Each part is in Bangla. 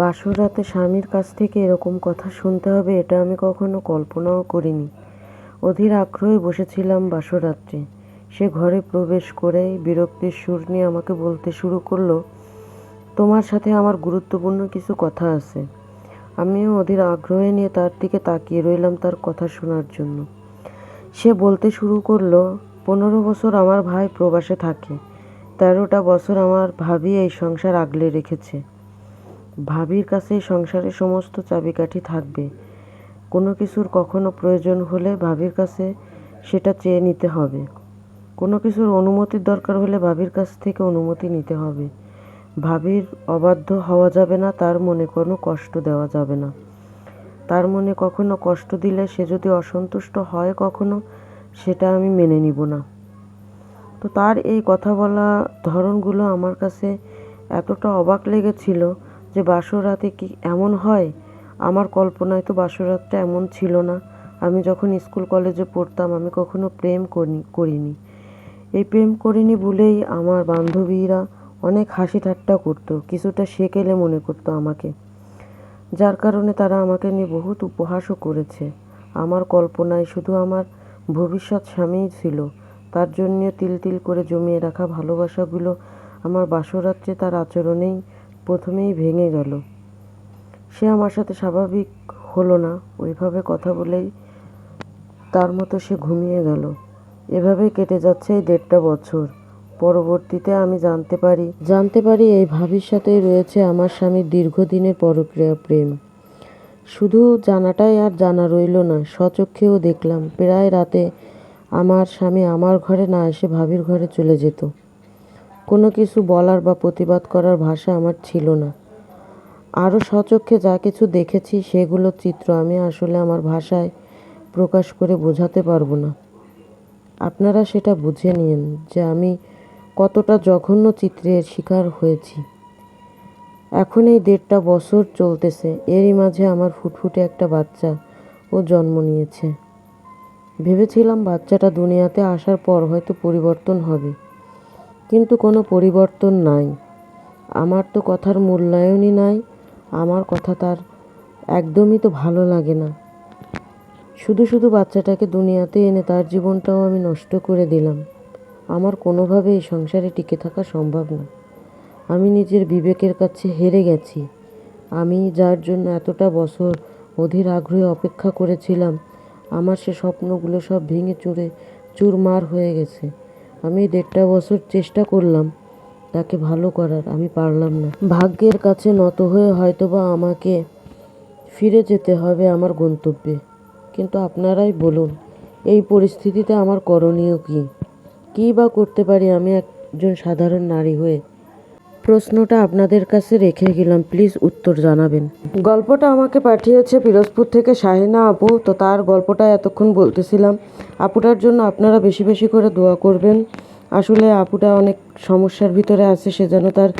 বাসর রাতে স্বামীর কাছ থেকে এরকম কথা শুনতে হবে, এটা আমি কখনো কল্পনাও করিনি। অধীর আগ্রহে বসেছিলাম বাসরাত্রে। সে ঘরে প্রবেশ করেই বিরক্তির সুর নিয়ে আমাকে বলতে শুরু করল, তোমার সাথে আমার গুরুত্বপূর্ণ কিছু কথা আছে। আমিও অধীর আগ্রহে নিয়ে তার দিকে তাকিয়ে রইলাম তার কথা শোনার জন্য। সে বলতে শুরু করল, পনেরো বছর আমার ভাই প্রবাসে থাকে। তেরোটা বছর আমার ভাবি এই সংসার আগলে রেখেছে। ভাবির কাছে এই সংসারের সমস্ত চাবিকাঠি থাকবে। কোনো কিছুর কখনো প্রয়োজন হলে ভাবির কাছে সেটা চেয়ে নিতে হবে। কোনো কিছুর অনুমতির দরকার হলে ভাবির কাছ থেকে অনুমতি নিতে হবে। ভাবির অবাধ্য হওয়া যাবে না, তার মনে কোনো কষ্ট দেওয়া যাবে না। তার মনে কখনো কষ্ট দিলে সে যদি অসন্তুষ্ট হয় কখনো, সেটা আমি মেনে নিব না। তো তার এই কথা বলা ধরনগুলো আমার কাছে এতটা অবাক লেগেছিল যে বাসরাতে কি এমন হয়? আমার কল্পনায় তো বাসরাতটা এমন ছিল না। আমি যখন স্কুল কলেজে পড়তাম, আমি কখনো প্রেম করি, করিনি। এই প্রেম করিনি বলেই আমার বান্ধবীরা অনেক হাসি ঠাট্টা করতো, কিছুটা সেকেলে মনে করতো আমাকে। যার কারণে তারা আমাকে নিয়ে বহুত উপহাসও করেছে। আমার কল্পনায় শুধু আমার ভবিষ্যৎ স্বামীই ছিল। তার জন্য তিল তিল করে জমিয়ে রাখা ভালোবাসাগুলো আমার বাসরাত্রে তার আচরণেই প্রথমেই ভেঙে গেল। সে আমার সাথে স্বাভাবিক হলো না। ওইভাবে কথা বলেই তার মতো সে ঘুমিয়ে গেল। এভাবেই কেটে যাচ্ছে এই দেড়টা বছর। পরবর্তীতে আমি জানতে পারি জানতে পারি এই ভাবির রয়েছে আমার স্বামীর দীর্ঘদিনের পরক্রিয়া প্রেম। শুধু জানাটাই আর জানা রইল না, স্বচক্ষেও দেখলাম। প্রায় রাতে আমার স্বামী আমার ঘরে না এসে ভাবির ঘরে চলে যেত। কোনো কিছু বলার বা প্রতিবাদ করার ভাষা আমার ছিল না। আরও স্বচক্ষে যা কিছু দেখেছি, সেগুলো চিত্র আমি আসলে আমার ভাষায় প্রকাশ করে বোঝাতে পারব না। আপনারা সেটা বুঝে নিন যে আমি কতটা জঘন্য চিত্রের শিকার হয়েছি। এখন এই দেড়টা বছর চলতেছে, এরই মাঝে আমার ফুটফুটে একটা বাচ্চা ও জন্ম নিয়েছে। ভেবেছিলাম বাচ্চাটা দুনিয়াতে আসার পর হয়তো পরিবর্তন হবে। কিন্তু কোনো পরিবর্তন নাই। আমার তো কথার মূল্যায়নই নাই, আমার কথা তার একদমই তো ভালো লাগে না। শুধু শুধু বাচ্চাটাকে দুনিয়াতে এনে তার জীবনটাও আমি নষ্ট করে দিলাম। আমার কোনোভাবে এই সংসারে টিকে থাকা সম্ভব না। আমি নিজের বিবেকের কাছে হেরে গেছি। আমি যার জন্য এতটা বছর অধীর আগ্রহে অপেক্ষা করেছিলাম, আমার সে স্বপ্নগুলো সব ভেঙে চুরে চুরমার হয়ে গেছে। আমি দেড়টা বছর চেষ্টা করলাম তাকে ভালো করার, আমি পারলাম না। ভাগ্যের কাছে নত হয়ে হয়তোবা আমাকে ফিরে যেতে হবে আমার গন্তব্যে। কিন্তু আপনারাই বলুন, এই পরিস্থিতিতে আমার করণীয় কী? কী বা করতে পারি আমি একজন সাধারণ নারী হয়ে? প্রশ্নটা আপনাদের কাছে রেখে গেলাম। প্লিজ উত্তর জানাবেন। গল্পটা আমাকে পাঠিয়েছে পিরোজপুর থেকে শাহিনা আপু, তো তার গল্পটা এতক্ষণ বলতেছিলাম। আপুটার জন্য আপনারা বেশি বেশি করে দোয়া করবেন। আসলে আপুটা অনেক সমস্যার ভিতরে আছে, সে যেন তার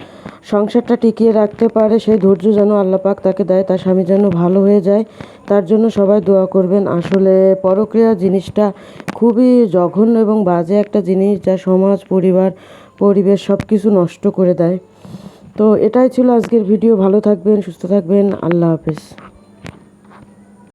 সংসারটা টিকিয়ে রাখতে পারে। সেই ধৈর্য যেন আল্লাপাক তাকে দেয়, তার স্বামী যেন ভালো হয়ে যায়, তার জন্য সবাই দোয়া করবেন। আসলে পরক্রিয়া জিনিসটা খুবই জঘন্য এবং বাজে একটা জিনিস যা সমাজ, পরিবার পরিবেশ সব কিছু নষ্ট করে দেয়। তো এটাই ছিল আজকের ভিডিও। ভালো থাকবেন, সুস্থ থাকবেন। আল্লাহ হাফেজ।